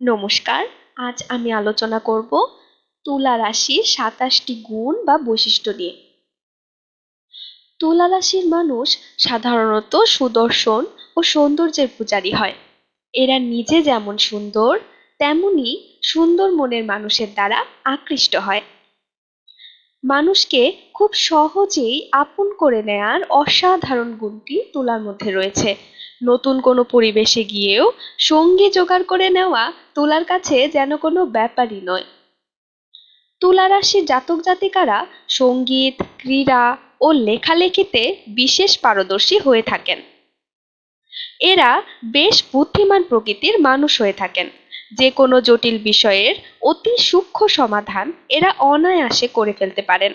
নমস্কার, আজ আমি আলোচনা করব তুলা রাশির সাতাশটি গুণ বা বৈশিষ্ট্য নিয়ে। তুলা রাশির মানুষ সাধারণত সুদর্শন ও সৌন্দর্যের পূজারী হয়। এরা নিজে যেমন সুন্দর, তেমনি সুন্দর মনের মানুষের দ্বারা আকৃষ্ট হয়। মানুষকে খুব সহজেই আপন করে নেয়ার অসাধারণ গুণটি তুলার মধ্যে রয়েছে। নতুন কোনো পরিবেশে গিয়েও সঙ্গী জোগাড় করে নেওয়া তুলার কাছে যেন কোনো ব্যাপারই নয়। তুলা রাশির জাতক জাতিকারা সংগীত, ক্রীড়া ও লেখালেখিতে বিশেষ পারদর্শী হয়ে থাকেন। এরা বেশ বুদ্ধিমান প্রকৃতির মানুষ হয়ে থাকেন। যে কোনো জটিল বিষয়ের অতি সূক্ষ্ম সমাধান এরা অনায়াসে করে ফেলতে পারেন।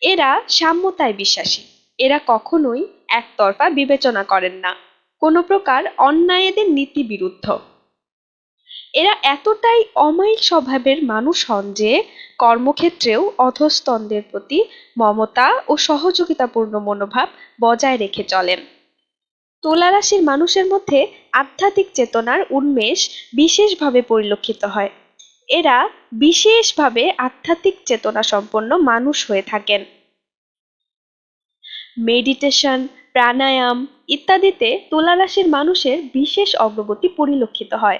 এরা সাম্যতায় বিশ্বাসী। এরা কখনোই একতরফা বিবেচনা করেন না। কোনো প্রকার অন্যায়েদের নীতি বিরুদ্ধ এরা এতটাই অমায়িক স্বভাবের মানুষ হন যে, কর্মক্ষেত্রেও অধস্তনদের প্রতি মমতা ও সহযোগিতাপূর্ণ মনোভাব বজায় রেখে চলেন। তুলা রাশির মানুষের মধ্যে আধ্যাত্মিক চেতনার উন্মেষ বিশেষভাবে পরিলক্ষিত হয়। এরা বিশেষভাবে আধ্যাত্মিক চেতনা সম্পন্ন মানুষ হয়ে থাকেন। মেডিটেশন প্রাণায়াম ইত্যাদিতে তুলা রাশির মানুষের বিশেষ অগ্রগতি পরিলক্ষিত হয়।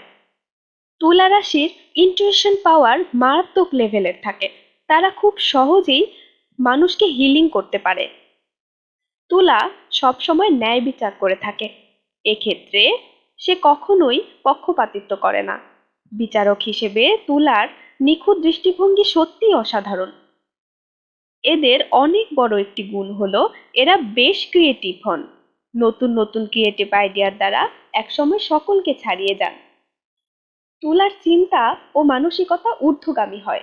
তুলা রাশির ইন্টুইশন পাওয়ার মারাত্মক লেভেলের থাকে। তারা খুব সহজেই মানুষকে হিলিং করতে পারে। তুলা সবসময় ন্যায় বিচার করে থাকে। এক্ষেত্রে সে কখনোই পক্ষপাতিত্ব করে না। বিচারক হিসেবে তুলার নিখুঁত দৃষ্টিভঙ্গি সত্যি অসাধারণ। এদের অনেক বড় একটি গুণ হলো এরা বেশ ক্রিয়েটিভ হন। নতুন নতুন ক্রিয়েটিভ আইডিয়ার দ্বারা একসময় সকলকে ছাড়িয়ে যান। তুলার চিন্তা ও মানসিকতা ঊর্ধ্বগামী হয়।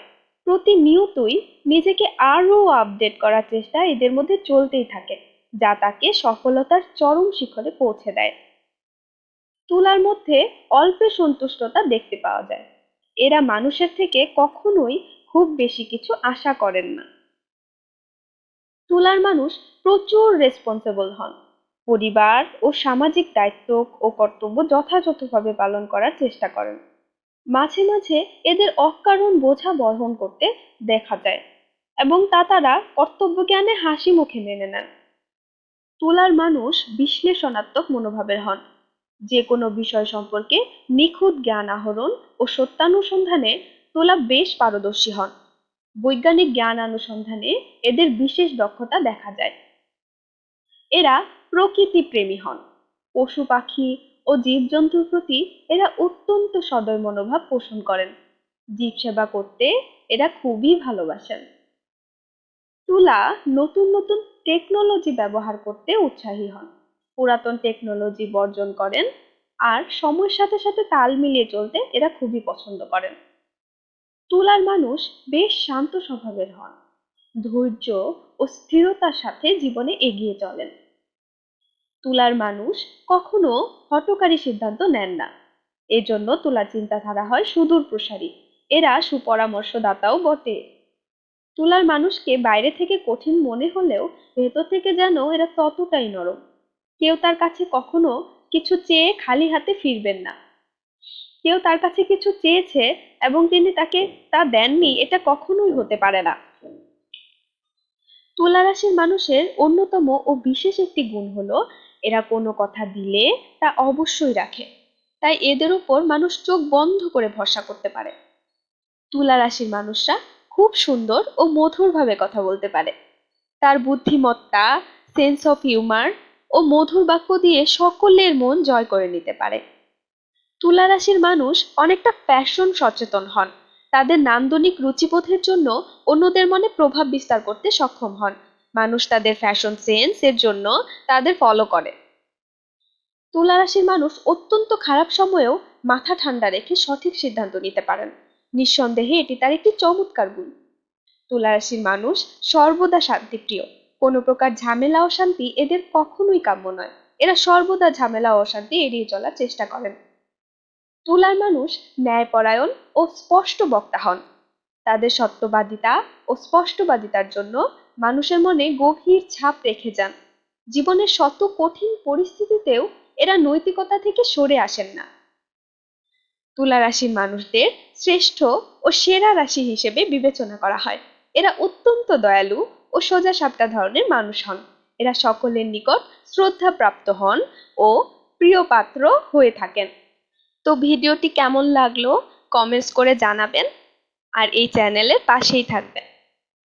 প্রতিনিয়তই নিজেকে আরও আপডেট করার চেষ্টা এদের মধ্যে চলতেই থাকে, যা তাকে সফলতার চরম শিখরে পৌঁছে দেয়। তুলার মধ্যে অল্পে সন্তুষ্টতা দেখতে পাওয়া যায়। এরা মানুষের থেকে কখনোই খুব বেশি কিছু আশা করেন না। তুলার মানুষ প্রচুর রেসপন্সিবল হন। পরিবার ও সামাজিক দায়িত্ব ও কর্তব্য যথাযথভাবে পালন করার চেষ্টা করেন। মাঝে মাঝে এদের অকারণ বোঝা বহন করতে দেখা যায় এবং তা তারা কর্তব্য জ্ঞানে হাসি মুখে মেনে নেন। তুলার মানুষ বিশ্লেষণাত্মক মনোভাবের হন। যে কোনো বিষয় সম্পর্কে নিখুঁত জ্ঞান আহরণ ও সত্যানুসন্ধানে তোলা বেশ পারদর্শী হন। বৈজ্ঞানিক জ্ঞান অনুসন্ধানে এদের বিশেষ দক্ষতা দেখা যায়। এরা প্রকৃতি প্রেমী হন। পশু পাখি ও জীবজন্তুর প্রতি এরা অত্যন্ত সদয় মনোভাব পোষণ করেন। জীব সেবা করতে এরা খুবই ভালোবাসেন। তুলা নতুন নতুন টেকনোলজি ব্যবহার করতে উৎসাহী হন। পুরাতন টেকনোলজি বর্জন করেন আর সময়ের সাথে সাথে তাল মিলিয়ে চলতে এরা খুবই পছন্দ করেন। তুলার মানুষ বেশ শান্ত স্বভাবের হন। ধৈর্য ও স্থিরতার সাথে জীবনে এগিয়ে চলেন। তুলার মানুষ কখনো হটকারী সিদ্ধান্ত নেন না। এজন্য তুলার চিন্তাধারা হয় সুদূর প্রসারী। এরা সুপরামর্শদাতাও বটে। তুলার মানুষকে বাইরে থেকে কঠিন মনে হলেও ভেতর থেকে যেন এরা ততটাই নরম। কেউ তার কাছে কখনো কিছু চেয়ে খালি হাতে ফিরবেন না। কেউ তার কাছে কিছু চেয়েছে এবং তিনি তাকে তা দেননি, এটা কখনোই হতে পারে না। তুলা রাশির মানুষের অন্যতম ও বিশেষ একটি গুণ হলো, এরা কোনো কথা দিলে তা অবশ্যই রাখে। তাই এদের উপর মানুষ চোখ বন্ধ করে ভরসা করতে পারে। তুলা রাশির মানুষরা খুব সুন্দর ও মধুরভাবে কথা বলতে পারে। তার বুদ্ধিমত্তা সেন্স অফ হিউমার ও মধুর বাক্য দিয়ে সকলের মন জয় করে নিতে পারে। তুলা রাশির মানুষ অনেকটা ফ্যাশন সচেতন হন। তাদের নান্দনিক রুচিবোধের জন্য অন্যদের মনে প্রভাব বিস্তার করতে সক্ষম হন। মানুষ তাদের ফ্যাশন সেন্স এর জন্য তাদের ফলো করে। তুলা রাশির মানুষ অত্যন্ত খারাপ সময়েও মাথা ঠান্ডা রেখে সঠিক সিদ্ধান্ত নিতে পারেন। নিঃসন্দেহে এটি তার একটি চমৎকার গুণ। তুলা রাশির মানুষ সর্বদা শান্তিপ্রিয়। কোনো প্রকার ঝামেলা অশান্তি এদের কখনোই কাম্য নয়। এরা সর্বদা ঝামেলা অশান্তি এড়িয়ে চলার চেষ্টা করেন। তুলার মানুষ ন্যায়পরায়ণ ও স্পষ্ট বক্তা হন। তাদের সত্যবাদিতা ও স্পষ্টবাদিতার জন্য মানুষের মনে গভীর ছাপ রেখে যান। জীবনের শত কঠিন পরিস্থিতিতেও এরা নৈতিকতা থেকে সরে আসেন না। তুলা রাশির মানুষদের শ্রেষ্ঠ ও সেরা রাশি হিসেবে বিবেচনা করা হয়। এরা অত্যন্ত দয়ালু ও সোজা সাপটা ধরনের মানুষ হন। এরা সকলের নিকট শ্রদ্ধা প্রাপ্ত হন ও প্রিয় পাত্র হয়ে থাকেন। তো ভিডিওটি কেমন লাগল? কমেন্টস করে জানাবেন। আর এই চ্যানেলের পাশেই থাকবেন।